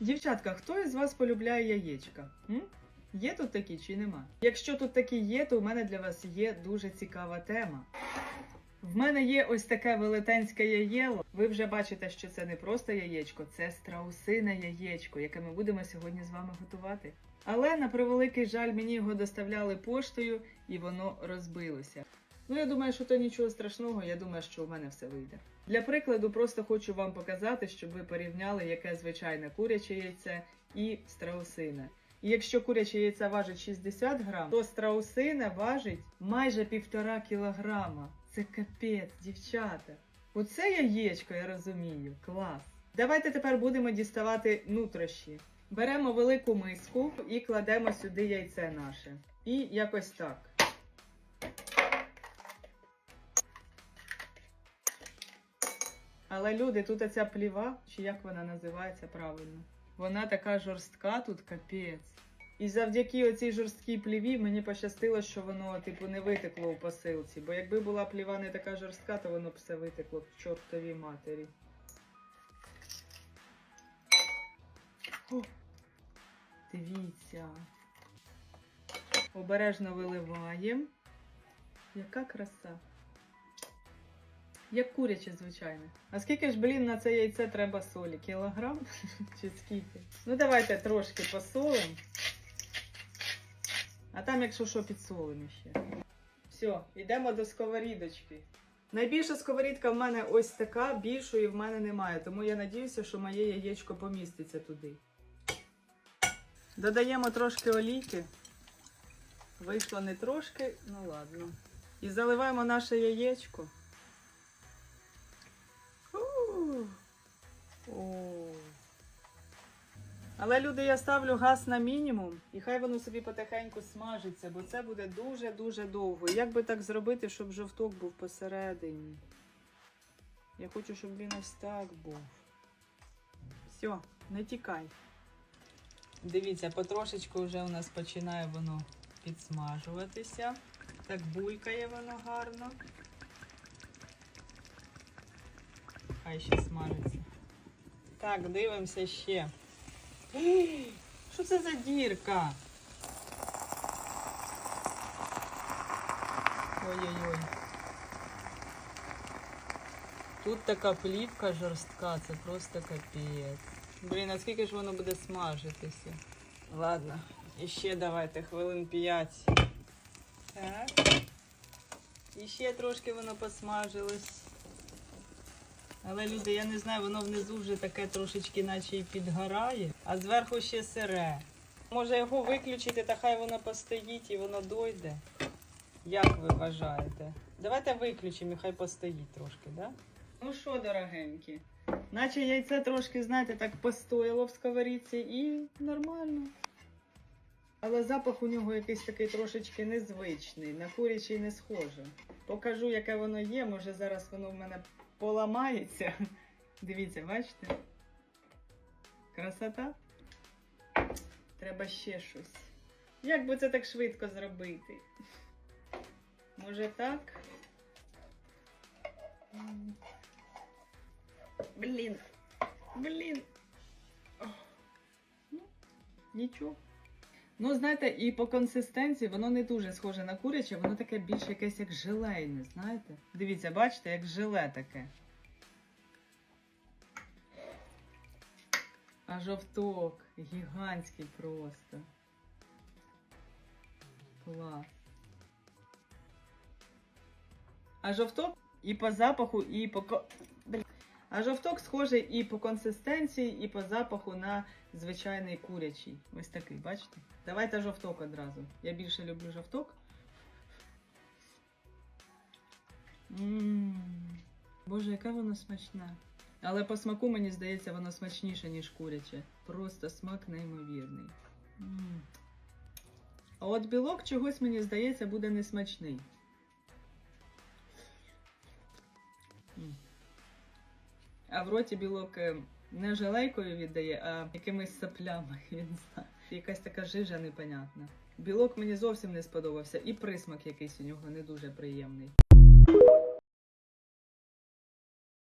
Дівчатка, хто із вас полюбляє яєчка? М? Є тут такі чи нема? Якщо тут такі є, то у мене для вас є дуже цікава тема. В мене є ось таке велетенське яєло. Ви вже бачите, що це не просто яєчко, це страусине яєчко, яке ми будемо сьогодні з вами готувати. Але на превеликий жаль, мені його доставляли поштою і воно розбилося. Ну, я думаю, що то нічого страшного, я думаю, що у мене все вийде. Для прикладу, просто хочу вам показати, щоб ви порівняли, яке звичайне куряче яйце і страусине. І якщо куряче яйце важить 60 грам, то страусине важить майже півтора кілограма. Це капець, дівчата. Оце яєчко, я розумію, клас. Давайте тепер будемо діставати нутрощі. Беремо велику миску і кладемо сюди яйце наше. І якось так. Але люди, тут оця пліва, чи як вона називається правильно, вона така жорстка тут капець. І завдяки оцій жорсткій пліві мені пощастило, що воно, типу, не витекло у посилці. Бо якби була пліва не така жорстка, то воно б все витекло в чортовій матері. О, дивіться. Обережно виливаємо. Яка краса. Як куряче, звичайно. А скільки ж, блін, на це яйце треба солі? Кілограм? Чи скільки? Ну, давайте трошки посолимо. А там, якщо що, підсолимо ще. Все, йдемо до сковорідочки. Найбільша сковорідка в мене ось така, більшої в мене немає, тому я надіюся, що моє яєчко поміститься туди. Додаємо трошки олійки. Вийшло не трошки, ну ладно. І заливаємо наше яєчко. Але люди, я ставлю газ на мінімум, і хай воно собі потихеньку смажиться, бо це буде дуже-дуже довго. Як би так зробити, щоб жовток був посередині? Я хочу, щоб він ось так був. Все, не тікай. Дивіться, потрошечку вже у нас починає воно підсмажуватися. Так булькає воно гарно. Хай ще смажиться. Так, дивимося ще. Що це за дірка? Ой-ой-ой. Тут така плівка жорстка, це просто капець. Блін, а скільки ж воно буде смажитися? Ладно, і ще давайте хвилин 5. Так. І ще трошки воно посмажилось. Але люди, я не знаю, воно внизу вже таке трошечки наче і підгорає, а зверху ще сире. Може його виключити, та хай воно постоїть і воно дойде. Як ви вважаєте? Давайте виключимо і хай постоїть трошки, да? Ну що, дорогенькі? Наче яйце трошки, знаєте, так постояло в сковорідці і нормально. Але запах у нього якийсь такий трошечки незвичний, на курячий не схоже. Покажу, яке воно є, може зараз воно в мене поламається. Дивіться, бачите? Красота? Треба ще щось. Як би це так швидко зробити? Може так? Блін. Блін. Ну, нічого. Ну, знаєте, і по консистенції воно не дуже схоже на куряче, воно таке більш якесь як желейне, знаєте? Дивіться, бачите, як желе таке. А жовток гігантський просто. Клас. А жовток і по запаху, і по. А жовток схожий і по консистенції, і по запаху на звичайний курячий. Ось такий, бачите? Давайте жовток одразу. Я більше люблю жовток. Ммм. Боже, яке воно смачне. Але по смаку, мені здається, воно смачніше, ніж куряче. Просто смак неймовірний. М. А от білок чогось, мені здається, буде несмачний. А в роті білок е, не желейкою віддає, а якимись саплями. Він знає. Якась така жижа непонятна. Білок мені зовсім не сподобався, і присмак якийсь у нього не дуже приємний.